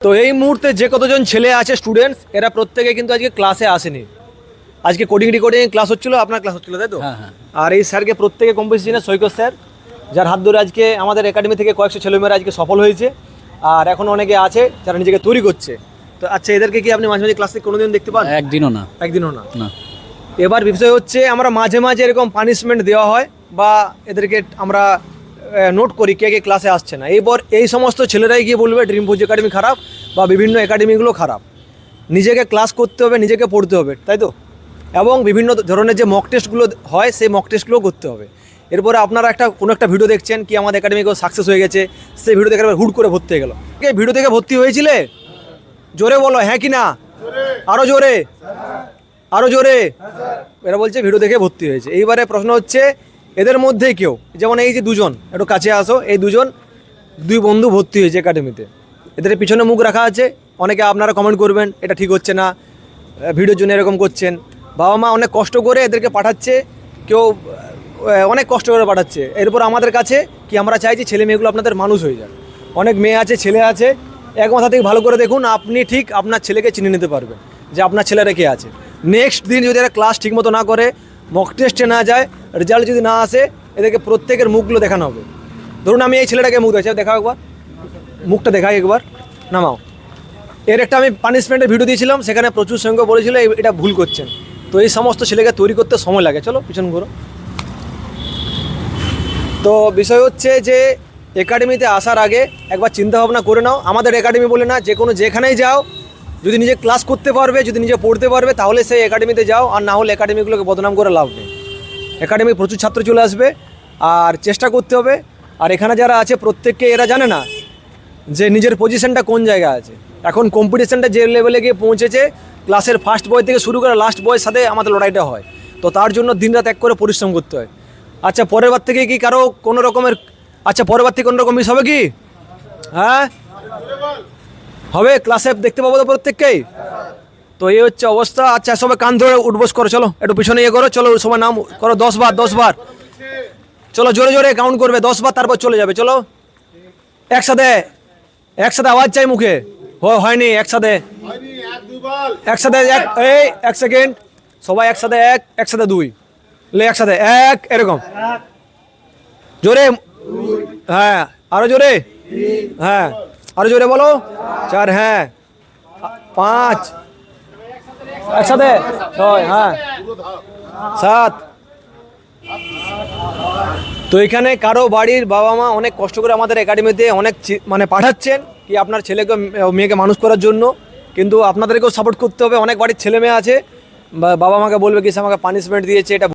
তো এই মুহূর্তে যে কতজন ছেলে আছে স্টুডেন্টস এরা প্রত্যেকে কিন্তু আজকে ক্লাসে আসেনি। আজকে কোডিং রেকর্ডিং ক্লাস হচ্ছিল আপনার ক্লাস হচ্ছিল তাই তো? হ্যাঁ, হ্যাঁ। আর এই স্যারকে প্রত্যেকে কম্পিটিশনে সৈকত স্যার যার হাত ধরে আজকে আমাদের একাডেমি থেকে কয়েকশো ছেলেমেয়েরা আজকে সফল হয়েছে আর এখন অনেকে আছে যারা নিজেকে তৈরি করছে। তো আচ্ছা এদেরকে কি আপনি মাঝে মাঝে ক্লাসে কোনোদিন দেখতে পান? একদিনও না। একদিনও না। না। এবার বিষয় হচ্ছে আমরা মাঝে মাঝে এরকম পানিশমেন্ট দেওয়া হয় বা এদেরকে আমরা নোট করি কে কে ক্লাসে আসছে না। এরপর এই সমস্ত ছেলেরাই গিয়ে বলবে ড্রিম ফুজ একাডেমি খারাপ বা বিভিন্ন একাডেমিগুলো খারাপ। নিজেকে ক্লাস করতে হবে, নিজেকে পড়তে হবে, তাই তো? এবং বিভিন্ন ধরনের যে মক টেস্টগুলো হয়, সেই মক টেস্টগুলো করতে হবে। এরপরে আপনারা একটা, কোনো একটা ভিডিও দেখছেন কি আমাদের একাডেমি সাকসেস হয়ে গেছে, সেই ভিডিও দেখে হুট করে ভর্তি হয়ে গেল। এই ভিডিও থেকে ভর্তি হয়েছিলে? জোরে বলো হ্যাঁ কি না? আরও জোরে। আরও জোরে। এরা বলছে ভিডিও দেখে ভর্তি হয়েছে। এইবারে প্রশ্ন হচ্ছে এদের মধ্যে কেউ। যেমন এই যে দুজন, একটু কাছে আসো, এই দুজন, দুই বন্ধু ভর্তি হয়েছে একাডেমিতে এদের পিছনে মুখ রাখা আছে, অনেকে আপনারা কমেন্ট করবেন, এটা ঠিক হচ্ছে না ভিডিওর জন্য এরকম করছেন। বাবা মা অনেক কষ্ট করে এদেরকে পাঠাচ্ছে, কেউ অনেক কষ্ট করে পাঠাচ্ছে। এরপর আমাদের কাছে কি আমরা চাইছি ছেলে মেয়েগুলো আপনাদের মানুষ হয়ে যাক। অনেক মেয়ে আছে, ছেলে আছে, এক মাথা থেকে ভালো করে দেখুন, আপনি ঠিক আপনার ছেলেকে চিনে নিতে পারবেন, যে আপনার ছেলেরা কে আছে। নেক্সট দিন যদি এরা ক্লাস ঠিকমতো না করে মক টেস্টে না যায় রেজাল্ট যদি না আসে, এদেরকে প্রত্যেকের মুখগুলো দেখানো হবে। ধরুন আমি এই ছেলেটাকে মুখ দেখছি দেখাও একবার। মুখটা দেখাই একবার, নামাও। এর একটা আমি পানিশমেন্টের ভিডিও দিয়েছিলাম, সেখানে প্রচুর সংখ্যক বলেছিল এটা ভুল করছেন। তো এই সমস্ত ছেলেকে তৈরি করতে সময় লাগে। চলো, পিছন ঘুরো। তো বিষয় হচ্ছে যে একাডেমিতে আসার আগে একবার চিন্তা ভাবনা করে নাও। আমাদের একাডেমি বলে না, যে কোনো যেখানেই যাও, যদি নিজে ক্লাস করতে পারবে, যদি নিজে পড়তে পারবে, তাহলে সেই একাডেমিতে যাও। আর না হলে একাডেমিগুলোকে বদনাম করে লাভ নেই। একাডেমি প্রচুর ছাত্র চলে আসবে আর চেষ্টা করতে হবে। আর এখানে যারা আছে, প্রত্যেককে এরা জানে না যে নিজের পজিশনটা কোন জায়গায় আছে। এখন কম্পিটিশানটা যে লেভেলে গিয়ে পৌঁছেছে ক্লাসের ফার্স্ট বয় থেকে শুরু করে লাস্ট বয়ের সাথে আমাদের লড়াইটা হয়। তো তার জন্য দিনরাত এক করে পরিশ্রম করতে হয়। আচ্ছা পরের বার থেকে কি কারও কোনো রকমের আচ্ছা পরের বার থেকে কোনো রকম মিস হবে কি? হ্যাঁ? হবে? ক্লাসে দেখতে পাবো তো প্রত্যেককেই? তো এই হচ্ছে অবস্থা। আচ্ছা সবাই কান ধরে উঠবোস করো, চলো। একটু পিছনে ইয়ে করো চলো সবাই নাম করো, দশ বার দশ বার। চলো, জোরে জোরে কাউন্ট করবে, দশ বার, তারপর চলে যাবে, চলো। একসাথে একসাথে আওয়াজ চাই মুখে। হয়নি, একসাথে। একসাথে এক, এই, এক সেকেন্ড সবাই একসাথে এক, একসাথে দুই। লে, একসাথে এক, এরকম। জোরে হ্যাঁ আরও জোরে? হ্যাঁ আরও জোরে বলো। চার হ্যাঁ পাঁচ একসাথে ছয় হ্যাঁ। সাত। তো এখানে কারও বাড়ির বাবা মা অনেক কষ্ট করে আমাদের একাডেমিতে অনেক মানে পাঠাচ্ছেন কি আপনার ছেলেকে, মেয়েকে মানুষ করার জন্য। কিন্তু আপনাদেরকেও সাপোর্ট করতে হবে। অনেক বাড়ির ছেলে মেয়ে আছে বাবা মাকে বলবে কি আমাকে পানিশমেন্ট দিয়েছে, এটা